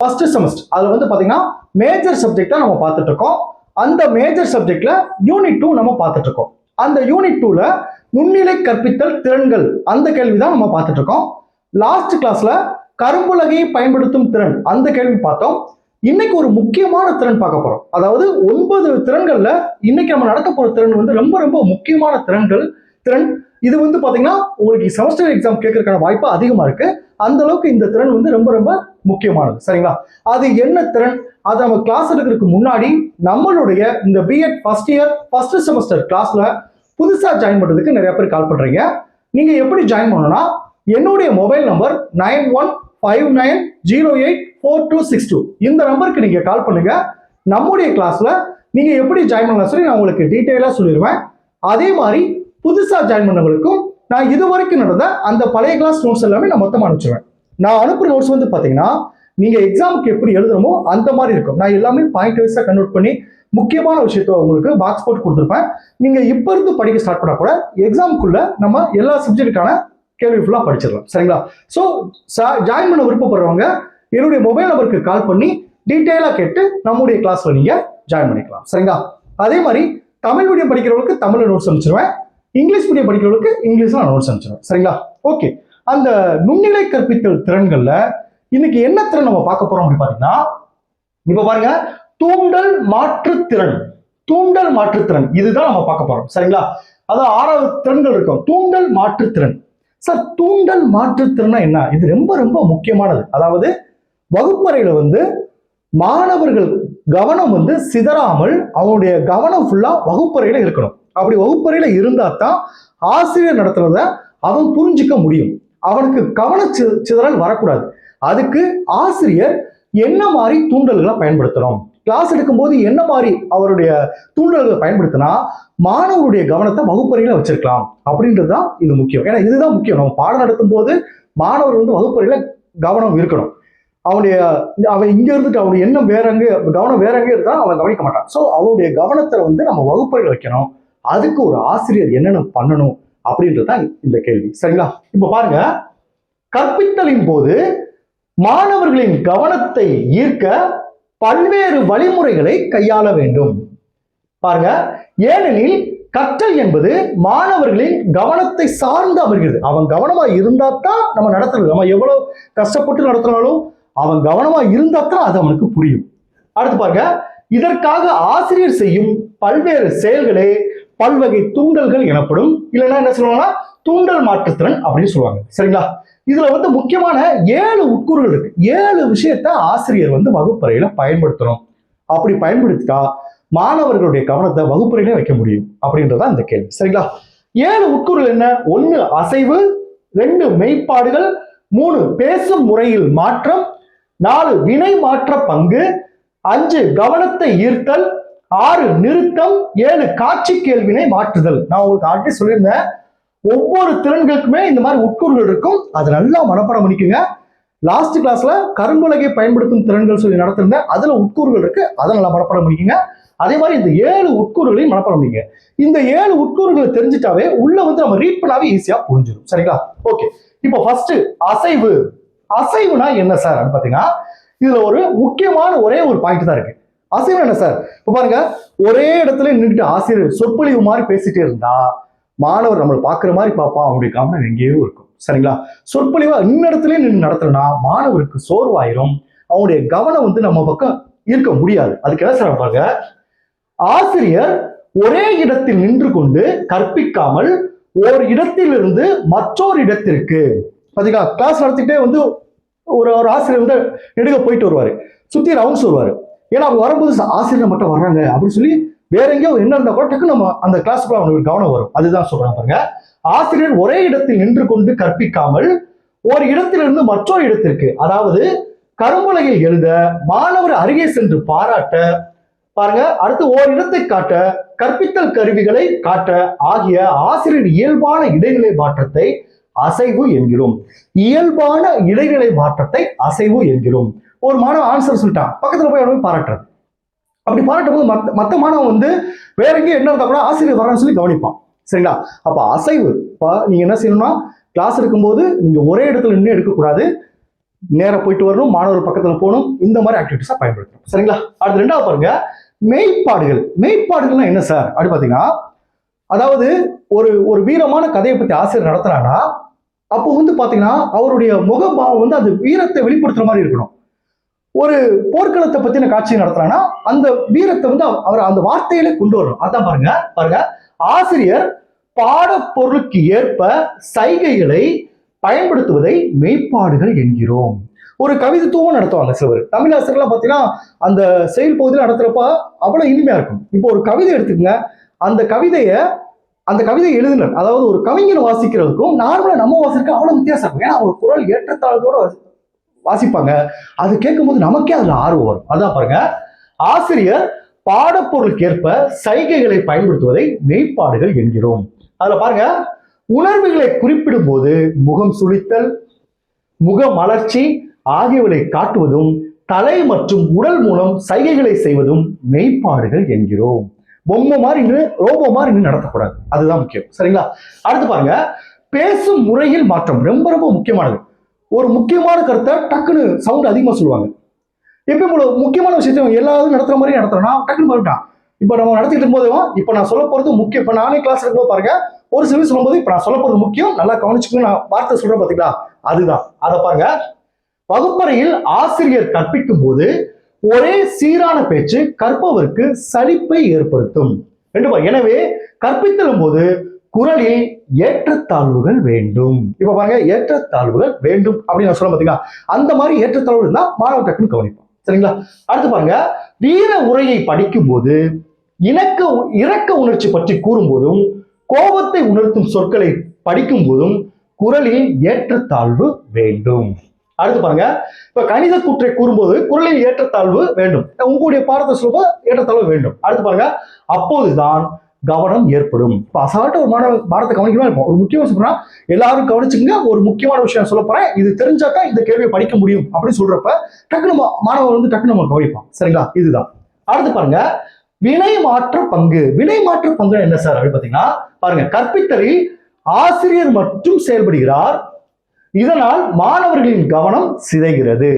First semester அதில் வந்து பார்த்தீங்கன்னா மேஜர் சப்ஜெக்ட் தான் நம்ம பார்த்துட்டு இருக்கோம் அந்த மேஜர் சப்ஜெக்டில் யூனிட் டூ நம்ம பார்த்துட்டு இருக்கோம் அந்த யூனிட் டூவில் நுண்ணிலை கற்பித்தல் திறன்கள் அந்த கேள்வி தான் நம்ம பார்த்துட்டு இருக்கோம் லாஸ்ட் கிளாஸில் கரும்புலகையை பயன்படுத்தும் திறன் அந்த கேள்வி பார்த்தோம். இன்னைக்கு ஒரு முக்கியமான திறன் பார்க்க போகிறோம் அதாவது ஒன்பது திறன்களில் இன்னைக்கு நம்ம நடக்க போகிற திறன் வந்து ரொம்ப ரொம்ப முக்கியமான திறன்கள் திறன் இது வந்து பார்த்தீங்கன்னா உங்களுக்கு செமஸ்டர் எக்ஸாம் கேட்கறதுக்கான வாய்ப்பு அதிகமாக இருக்கு. அந்த அளவுக்கு இந்த திறன் வந்து ரொம்ப ரொம்ப முக்கியமானது. சரிங்களா? அது என்ன திறன்? அதை நம்ம கிளாஸ் எடுக்கிறதுக்கு முன்னாடி நம்மளுடைய இந்த B Ed first year first semester கிளாஸ்ல புதுசாக ஜாயின் பண்ணுறதுக்கு நிறைய பேர் கால் பண்ணுறீங்க நீங்கள் எப்படி ஜாயின் பண்ணணும்னா என்னுடைய mobile number nine one five nine zero eight four two six two. இந்த நம்பருக்கு நீங்கள் கால் பண்ணுங்க. நம்முடைய கிளாஸில் நீங்கள் எப்படி ஜாயின் பண்ணலாம் சொல்லி நான் உங்களுக்கு டீட்டெயிலாக சொல்லிடுவேன் அதே மாதிரி புதுசாக ஜாயின் பண்ணவங்களுக்கும் நான் இது வரைக்கும் நடந்த அந்த பழைய கிளாஸ் நோட்ஸ் எல்லாமே நான் மொத்தமாக அனுப்பிச்சிடுவேன் நான் அனுப்புகிற நோட்ஸ் வந்து பார்த்தீங்கன்னா நீங்கள் எக்ஸாமுக்கு எப்படி எழுதுறமோ அந்த மாதிரி இருக்கும். நான் எல்லாமே பாயிண்ட் வைஸாக கன்வெர்ட் பண்ணி முக்கியமான விஷயத்த உங்களுக்கு பாக்ஸ் போட்டு கொடுத்துருப்பேன். நீங்கள் இப்போ இருந்து படிக்க ஸ்டார்ட் பண்ணால் கூட எக்ஸாமுக்குள்ள நம்ம எல்லா சப்ஜெக்ட்டுக்கான கேள்வி ஃபுல்லாக படிச்சிடலாம். சரிங்களா? ஸோ ஜாயின் பண்ண விருப்பப்படுறவங்க என்னுடைய மொபைல் நம்பருக்கு கால் பண்ணி டீட்டெயிலாக கேட்டு நம்முடைய கிளாஸில் நீங்கள் ஜாயின் பண்ணிக்கலாம். சரிங்களா? அதே மாதிரி தமிழ் மீடியம் படிக்கிறவங்களுக்கு தமிழில் நோட்ஸ் அனுப்பிச்சிருவேன். இங்கிலீஷ் மீடியம் படிக்கிறவங்களுக்கு இங்கிலீஷ்ல நோட்ஸ் அனுப்பிச்சிருவேன் சரிங்களா? ஓகே அந்த நுண்ணிலை கற்பித்தல் திறன்களில் இன்னைக்கு என்ன திறன் நம்ம பார்க்க போறோம் அப்படின்னு பாத்தீங்கன்னா இப்ப பாருங்க தூண்டல் மாற்றுத்திறன் தூண்டல் மாற்றுத்திறன் இதுதான் நம்ம பார்க்க போறோம். சரிங்களா? அதாவது ஆறாவது திறன்கள் இருக்கும். தூண்டல் மாற்றுத்திறன் சார் தூண்டல் மாற்றுத்திறனா என்ன? இது ரொம்ப ரொம்ப முக்கியமானது. அதாவது வகுப்பறையில வந்து மாணவர்கள் கவனம் வந்து சிதறாமல் அவனுடைய கவனம் ஃபுல்லா வகுப்பறையில இருக்கணும். அப்படி வகுப்பறையில இருந்தா தான் ஆசிரியர் நடத்துறத அவன் புரிஞ்சிக்க முடியும். அவனுக்கு கவன சி- சிதறல் வரக்கூடாது. அதுக்கு ஆசிரியர் என்ன மாதிரி தூண்டல்களை பயன்படுத்தணும்? கிளாஸ் எடுக்கும்போது என்ன மாதிரி அவருடைய தூண்டல்களை பயன்படுத்தினா மாணவருடைய கவனத்தை வகுப்பறையில வச்சிருக்கலாம். அப்படின்றது தான் இது முக்கியம். ஏன்னா இதுதான் முக்கியம். நம்ம பாடம் நடத்தும் போது மாணவர் வந்து வகுப்பறையில கவனம் இருக்கணும். அவனுடைய அவன் இங்கே இருந்துட்டு அவனுடைய எண்ணம் வேற அங்கே கவனம் வேற எங்க இருந்தால் அவன் கவனிக்க மாட்டான். ஸோ அவனுடைய கவனத்தை வந்து நம்ம வகுப்பறை வைக்கணும். அதுக்கு ஒரு ஆசிரியர் என்னென்ன பண்ணணும் அப்படின்றது தான் இந்த கேள்வி. சரிங்களா? இப்போ பாருங்க. கற்பித்தலின் போது மாணவர்களின் கவனத்தை ஈர்க்க பல்வேறு வழிமுறைகளை கையாள வேண்டும். பாருங்க. ஏனெனில் கற்றல் என்பது மாணவர்களின் கவனத்தை சார்ந்து அமர்கிறது. அவன் கவனமா இருந்தா தான் நம்ம நடத்துறது. நம்ம எவ்வளவு கஷ்டப்பட்டு நடத்தினாலும் அவன் கவனமா இருந்தாத்தான் அது அவனுக்கு புரியும். அடுத்து பாருங்க இதற்காக ஆசிரியர் செய்யும் பல்வேறு செயல்களே பல்வகை தூண்டல்கள் எனப்படும். இல்லைன்னா என்ன சொல்லுவாங்கன்னா தூண்டல் மாற்றுத்திறன் அப்படின்னு சொல்லுவாங்க. சரிங்களா? இதுல வந்து முக்கியமான ஏழு உட்கூறுகள் இருக்கு. ஏழு விஷயத்த ஆசிரியர் வந்து வகுப்பறையில பயன்படுத்தணும். அப்படி பயன்படுத்திட்டா மாணவர்களுடைய கவனத்தை வகுப்பறையிலே வைக்க முடியும் அப்படின்றதா இந்த கேள்வி. சரிங்களா? ஏழு உட்கூறுகள் என்ன? ஒன்னு அசைவு ரெண்டு மெய்ப்பாடுகள் மூணு பேசும் முறையில் மாற்றம் நாலு வினை மாற்ற பங்கு. அஞ்சு கவனத்தை ஈர்த்தல். ஆறு நிறுத்தம். ஏழு காட்சி கேள்வினை மாற்றுதல். நான் உங்களுக்கு ஆல்ரெடி சொல்லியிருந்தேன். ஒவ்வொரு திறன்களுக்குமே இந்த மாதிரி உட்கூறுகள் இருக்கும். அது நல்லா மனப்பாடம் பண்ணிக்கோங்க. லாஸ்ட் கிளாஸ்ல கரும்புலகை பயன்படுத்தும் திறன்கள் சொல்லி நடத்திருந்தேன். அதுல உட்கூறுகள் இருக்கு. அதை நல்லா மனப்பாடம் பண்ணிக்கோங்க. அதே மாதிரி இந்த ஏழு உட்கூறுகளையும் மனப்பாடம் பண்ணிக்கங்க. இந்த ஏழு உட்கூறுகளை தெரிஞ்சுட்டாவே உள்ள வந்து நம்ம ரீட் பண்ணாவே ஈஸியா புரிஞ்சிடும் சரிங்களா? ஓகே இப்போ ஃபர்ஸ்ட் அசைவு. அசைவுனா என்ன சார் அப்படின்னு பார்த்தீங்கன்னா இதுல ஒரு முக்கியமான ஒரே ஒரு பாயிண்ட் தான் இருக்கு. அசைவு என்ன சார்? இப்போ பாருங்க ஒரே இடத்துல நின்றுட்டு ஆசிரியர் சொற்பொழிவு மாதிரி பேசிட்டே இருந்தா மாணவர் நம்மளை பார்க்குற மாதிரி பார்ப்பான் அவனுடைய கவனம் எங்கேயோ இருக்கும். சரிங்களா? சொற்பொழிவா இன்னிடத்துல நின்று நடத்தலைன்னா மாணவருக்கு சோர்வாயிரும். அவனுடைய கவனம் வந்து நம்ம பக்கம் இருக்க முடியாது. அதுக்கு என்ன சார் பாருங்க? ஆசிரியர் ஒரே இடத்தில் நின்று கொண்டு கற்பிக்காமல் ஒரு இடத்திலிருந்து மற்றொரு இடத்திற்கு பார்த்தீங்களா கிளாஸ் நடத்திட்டே வந்து ஒரு ஒரு ஆசிரியர் வந்து நெடுக போயிட்டு வருவார். சுற்றி ரவுண்ட்ஸ் வருவார். ஏன்னா அவங்க வரும்போது ஆசிரியர் மட்டும் வர்றாங்க அப்படின்னு சொல்லி வேற எங்கேயோ என்ன இருந்தால் கூட டக்கு நம்ம அந்த கிளாஸுக்குள்ள அவனுக்கு கவனம் வரும். அதுதான் சொல்றாங்க பாருங்க. ஆசிரியர் ஒரே இடத்தில் நின்று கொண்டு கற்பிக்காமல் ஒரு இடத்திலிருந்து மற்றொரு இடத்திற்கு அதாவது கரும்புலகில் எழுத மாணவர் அருகே சென்று பாராட்ட பாருங்க அடுத்து ஓர் இடத்தை காட்ட கற்பித்தல் கருவிகளை காட்ட ஆகிய ஆசிரியர் இயல்பான இடைநிலை மாற்றத்தை அசைவு என்கிறோம். இயல்பான இடைநிலை மாற்றத்தை அசைவு என்கிறோம். ஒரு மாணவன் ஆன்சர் சொல்லிட்டான். பக்கத்துல போய் அவனை போய் பாராட்டுறது அப்படி பாராட்டும் போது மத்த மற்ற மாணவன் வந்து வேற எங்கேயும் என்ன இருந்தா கூட ஆசிரியர் வரான்னு சொல்லி கவனிப்பான். சரிங்களா? அப்ப அசைவு இப்போ நீங்க என்ன செய்யணும்னா கிளாஸ் எடுக்கும்போது நீங்க ஒரே இடத்துல நின்று எடுக்கக்கூடாது. நேராக போயிட்டு வரணும் மாணவர் பக்கத்துல போகணும். இந்த மாதிரி ஆக்டிவிட்டிஸா பயன்படுத்தணும். சரிங்களா? அடுத்து ரெண்டாவது பாருங்க மெய்ப்பாடுகள். மெய்ப்பாடுகள்னா என்ன சார் அப்படி பாத்தீங்கன்னா அதாவது ஒரு ஒரு வீரமான கதையை பற்றி ஆசிரியர் நடத்துறாங்கன்னா அப்போ வந்து பார்த்தீங்கன்னா அவருடைய முகபாவம் வந்து அந்த வீரத்தை வெளிப்படுத்துற மாதிரி இருக்கணும். ஒரு போர்க்களத்தை பத்தின காட்சி நடத்துறாங்கன்னா அந்த வீரத்தை வந்து அவ- அவர் அந்த வார்த்தையிலே கொண்டு வரணும். அதான் பாருங்க பாருங்க. ஆசிரியர் பாடப்பொருளுக்கு ஏற்ப சைகைகளை பயன்படுத்துவதை மெய்ப்பாடுகள் என்கிறோம். ஒரு கவிதைத்துவம் நடத்துவாங்க சிலவர் தமிழாசிரியர்லாம் பார்த்தீங்கன்னா அந்த செயல் பகுதியில் நடத்துறப்ப அவ்வளோ இனிமையா இருக்கும். இப்போ ஒரு கவிதை எடுத்துக்கங்க. அந்த கவிதையை அந்த கவிதை எழுதினர் அதாவது ஒரு கவிஞர் வாசிக்கிறதுக்கும் நார்மலாக நம்ம வாசிக்கிறதுக்கும் அவ்வளோ வித்தியாசம் இருக்கும் ஏன்னா அவங்க குரல் ஏற்றத்தாழ்வோட வாசி- வாசிப்பாங்க. அது கேட்கும்போது நமக்கே அதில் ஆர்வம் வரும். அதான் பாருங்க. ஆசிரியர் பாடப்பொருளுக்கு ஏற்ப சைகைகளை பயன்படுத்துவதை மெய்ப்பாடுகள் என்கிறோம். அதில் பாருங்க. உணர்வுகளை குறிப்பிடும் போது முகம் சுழித்தல் முக மலர்ச்சி ஆகியவற்றை காட்டுவதும் தலை மற்றும் உடல் மூலம் சைகைகளை செய்வதும் மெய்ப்பாடுகள் என்கிறோம். பொம்மை மாதிரி நின்று ரோபோ மாதிரி நின்று நடத்தக்கூடாது. அதுதான் முக்கியம். சரிங்களா? அடுத்து பாருங்க. பேசும் முறையில் மாற்றம் ரொம்ப ரொம்ப முக்கியமானது. ஒரு முக்கியமான கருத்தை டக்குன்னு சவுண்ட் அதிகமா சொல்லுவாங்க. எப்பயும் போல முக்கியமான விஷயத்தை எல்லாரும் நடத்துற மாதிரி நடத்துறோம்னா டக்குன்னு போயிட்டான். இப்போ நம்ம நடத்திட்டு இருக்கும்போது இப்போ நான் சொல்ல போகிறது முக்கியம். இப்போ நானே கிளாஸ் எடுக்கும்போது பாருங்க ஒரு சில சொல்லும்போது இப்போ நான் சொல்ல போறது முக்கியம். நல்லா கவனிச்சுக்கணும் நான் வார்த்தை சொல்றேன் பார்த்தீங்களா அதுதான். அதை பாருங்க. வகுப்பறையில் ஆசிரியர் கற்பிக்கும் போது ஒரே சீரான பேச்சு கற்பவருக்கு சலிப்பை ஏற்படுத்தும். எனவே கற்பித்தலும் போது குரலில் ஏற்றத்தாழ்வுகள் வேண்டும். இப்ப பாருங்க ஏற்றத்தாழ்வுகள் வேண்டும் அப்படின்னு நான் சொல்ல பாத்தீங்களா? அந்த மாதிரி ஏற்றத்தாழ்வு இருந்தா மாணவர் டக்குன்னு கவனிப்போம் சரிங்களா? அடுத்து பாருங்க வீர உரையை படிக்கும் போது இணக்க இரக்க உணர்ச்சி பற்றி கூறும்போதும் கோபத்தை உணர்த்தும் சொற்களை படிக்கும் போதும் குரலில் ஏற்றத்தாழ்வு வேண்டும். அடுத்து பாருங்க. இப்ப கணித கூற்றை கூறும்போது குரலில் ஏற்றத்தாழ்வு வேண்டும். உங்களுடைய பாடத்தை சொல்ல ஏற்றத்தாழ்வு வேண்டும். அடுத்து பாருங்க. அப்போதுதான் கவனம் ஏற்படும். இப்ப அசால்ட்ட ஒரு மாணவ பாடத்தை கவனிக்கணும் இருப்போம் ஒரு முக்கியமா சொல்றா எல்லாரும் கவனிச்சுங்க ஒரு முக்கியமான விஷயம் சொல்ல போறேன். இது தெரிஞ்சாதான் இந்த கேள்வியை படிக்க முடியும் அப்படின்னு சொல்றப்ப டக்குனு மா- மாணவன் வந்து டக்குனு நம்ம கவனிப்பான் சரிங்களா? இதுதான். அடுத்து பாருங்க. வினை மாற்ற பங்கு. வினை மாற்ற பங்கு என்ன சார்? அப்படின்னு பாத்தீங்கன்னா பாருங்க. கற்பித்தலில் ஆசிரியர் மட்டும் செயல்படுகிறார் இதனால் மாணவர்களின் கவனம் சிதைகிறது.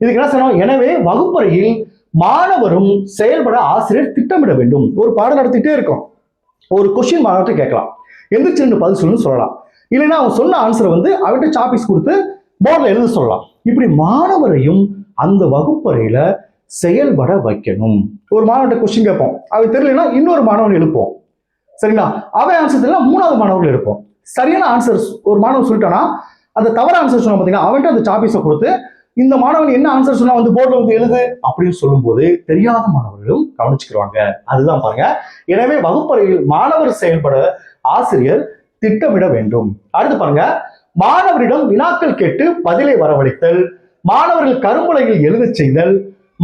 இதுக்கு என்ன சொல்லணும் எனவே வகுப்பறையில் மாணவரும் செயல்பட ஆசிரியர் திட்டமிட வேண்டும். ஒரு பாடம் நடத்திட்டே இருக்கும். ஒரு கொஸ்டின் மாணவர்கிட்ட கேட்கலாம். எந்திரிச்சு ரெண்டு பதில் சொல்லுன்னு சொல்லலாம். இல்லைன்னா அவன் சொன்ன ஆன்சரை வந்து அவன்கிட்ட சாப்பீஸ் கொடுத்து போர்டில் எழுத சொல்லலாம். இப்படி மாணவரையும் அந்த வகுப்பறையில செயல்பட வைக்கணும். ஒரு மாணவர்கிட்ட கொஸ்டின் கேட்போம். அவன் தெரியலன்னா இன்னொரு மாணவன் எழுப்போம் சரிங்களா? அவன் ஆன்சர் தெரியல மூணாவது மாணவர்கள் எழுப்போம் சரியான ஆன்சர் ஒரு மாணவன் சொல்லிட்டானா அந்த தவறு ஆன்சர் சொன்னா பார்த்தீங்கன்னா அவன்கிட்ட அந்த சாப்பீஸை கொடுத்து இந்த மாணவன் என்ன ஆன்சர் சொன்னா வந்து போர்டில் வந்து எழுது? அப்படின்னு சொல்லும்போது தெரியாத மாணவர்களும் கவனிச்சுக்கிறாங்க அதுதான் பாருங்க. எனவே வகுப்பறையில் மாணவர் செயல்பட ஆசிரியர் திட்டமிட வேண்டும். அடுத்து பாருங்க. மாணவரிடம் வினாக்கள் கேட்டு பதிலை வரவழைத்தல் மாணவர்கள் கரும்புலையில் எழுதச் செய்தல்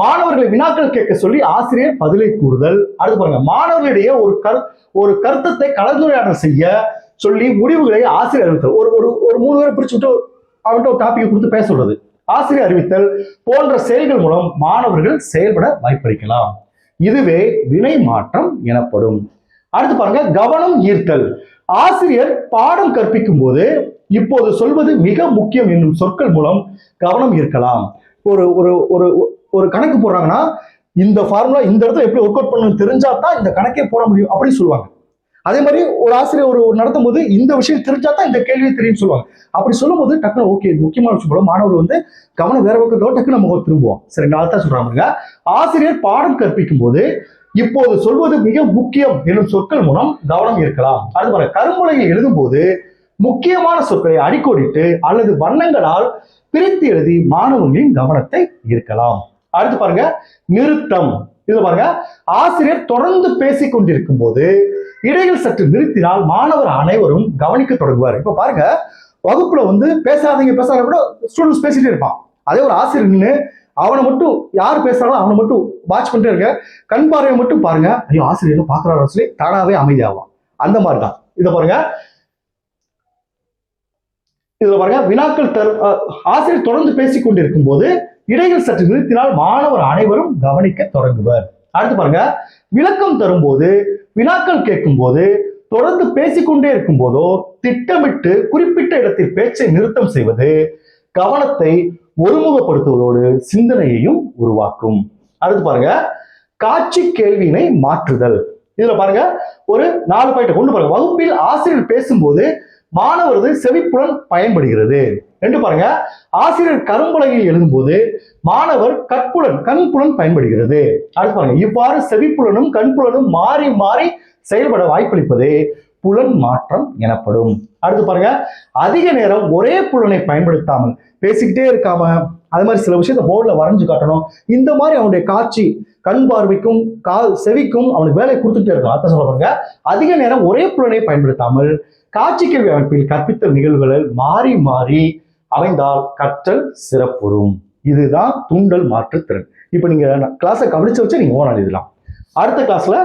மாணவர்களை வினாக்கள் கேட்க சொல்லி ஆசிரியர் பதிலை கூறுதல். அடுத்து பாருங்க. மாணவர்களிடையே ஒரு கரு ஒரு கருத்தத்தை கலந்துரையாடல் செய்ய சொல்லி முடிவுகளை ஆசிரியர் அறிவித்தல். ஒரு ஒரு ஒரு மூணு பேரை பிரிச்சு விட்டு அவன்கிட்ட ஒரு டாபிக் கொடுத்து பேச சொல்றது. ஆசிரியர் அறிவித்தல் போன்ற செயல்கள் மூலம் மாணவர்கள் செயல்பட வாய்ப்பளிக்கலாம். இதுவே வினை மாற்றம் எனப்படும். அடுத்து பாருங்க கவனம் ஈர்த்தல். ஆசிரியர் பாடம் கற்பிக்கும் போது இப்போது சொல்வது மிக முக்கியம் என்னும் சொற்கள் மூலம் கவனம் ஈர்க்கலாம். ஒரு ஒரு ஒரு ஒரு கணக்கு போடுறாங்கன்னா இந்த ஃபார்முலா இந்த இடத்துல எப்படி ஒர்க் அவுட் பண்ணணும் தெரிஞ்சா தான் இந்த கணக்கே போட முடியும் அப்படின்னு சொல்லுவாங்க. அதே மாதிரி ஒரு ஆசிரியர் ஒரு நடத்தும் போது இந்த விஷயம் தெரிஞ்சா தான் இந்த கேள்வி தெரியும்னு சொல்லுவாங்க. அப்படி சொல்லும்போது டக்குனு ஓகே முக்கியமான விஷயம் போல மாணவர் வந்து கவனம் வேற பக்கத்தோட டக்குனு நம்ம திரும்புவோம் சரிங்களா அதான் சொல்றாங்க ஆசிரியர் பாடம் கற்பிக்கும் போது இப்போது சொல்வது மிக முக்கியம் என்னும் சொற்கள் மூலம் கவனம் இருக்கலாம் அது போல கரும்புலையில் எழுதும் போது முக்கியமான சொற்களை அடிக்கோடிட்டு அல்லது வண்ணங்களால் பிரித்து எழுதி மாணவர்களின் கவனத்தை ஈர்க்கலாம். அடுத்து பாருங்க நிறுத்தம். இது பாருங்க ஆசிரியர் தொடர்ந்து பேசிக் கொண்டிருக்கும் போது இடையில் சற்று நிறுத்தினால் மாணவர் அனைவரும் கவனிக்க தொடங்குவார். இப்ப பாருங்க வகுப்புல வந்து பேசாதீங்க பேசாத கூட ஸ்டூடெண்ட்ஸ் பேசிட்டே இருப்பான். அதே ஒரு ஆசிரியர் நின்று அவனை மட்டும் யார் பேசுறாங்களோ அவனை மட்டும் வாட்ச் பண்ணிட்டே இருக்க கண் பார்வையை மட்டும் பாருங்க. ஐயோ ஆசிரியர் பாக்குறாரு சொல்லி தானாவே அமைதியாகும் அந்த மாதிரி தான் இதை பாருங்க. இதுல பாருங்க வினாக்கள் தரு ஆசிரியர் தொடர்ந்து பேசிக் கொண்டிருக்கும் போது இடையில் சற்று நிறுத்தினால் மாணவர் அனைவரும் கவனிக்க தொடங்குவர். அடுத்து பாருங்க. விளக்கம் தரும்போது வினாக்கள் கேட்கும் போது தொடர்ந்து பேசிக்கொண்டே இருக்கும் போதோ திட்டமிட்டு குறிப்பிட்ட இடத்தில் பேச்சை நிறுத்தம் செய்வது கவனத்தை ஒருமுகப்படுத்துவதோடு சிந்தனையையும் உருவாக்கும். அடுத்து பாருங்க. காட்சி கேள்வியினை மாற்றுதல். இதுல பாருங்க. ஒரு நாலு பாயிண்ட் கொண்டு பாருங்க. வகுப்பில் ஆசிரியர் பேசும்போது மாணவரது செவிப்புலன் பயன்படுகிறது. ரெண்டு பாருங்க. ஆசிரியர் கரும்பலகையில் எழுதும்போது மாணவர் கற்புலன் கண்புலன் பயன்படுகிறது. அடுத்து பாருங்க. இவ்வாறு செவிப்புலனும் கண்புலனும் மாறி மாறி செயல்பட வாய்ப்பளிப்பது புலன் மாற்றம் எனப்படும். அடுத்து பாருங்க அதிக நேரம் ஒரே புலனை பயன்படுத்தாமல் பேசிக்கிட்டே இருக்காம அது மாதிரி சில விஷயத்த போர்டில் வரைஞ்சு காட்டணும். இந்த மாதிரி அவனுடைய காட்சி கண் பார்வைக்கும் கால் செவிக்கும் அவனுக்கு வேலை கொடுத்துட்டே இருக்கும் அர்த்தம் சொல்ல பாருங்க அதிக நேரம் ஒரே புலனை பயன்படுத்தாமல் காட்சி கேள்வி அமைப்பில் கற்பித்தல் நிகழ்வுகள் மாறி மாறி அமைந்தால் கற்றல் சிறப்புறும். இதுதான் தூண்டல் மாற்றுத்திறன். இப்போ நீங்கள் கிளாஸை கவனிச்சு வச்சு நீங்கள் ஓன் எழுதலாம். அடுத்த கிளாஸ்ல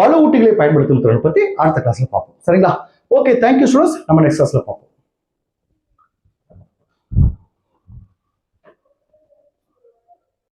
வலுவூட்டிகளை பயன்படுத்தும் திறன் பற்றி அடுத்த கிளாஸ்ல பார்ப்போம். சரிங்களா? ஓகே தேங்க்யூ ஸ்டூடெண்ட்ஸ் நம்ம நெக்ஸ்ட் கிளாஸ்ல பார்ப்போம்.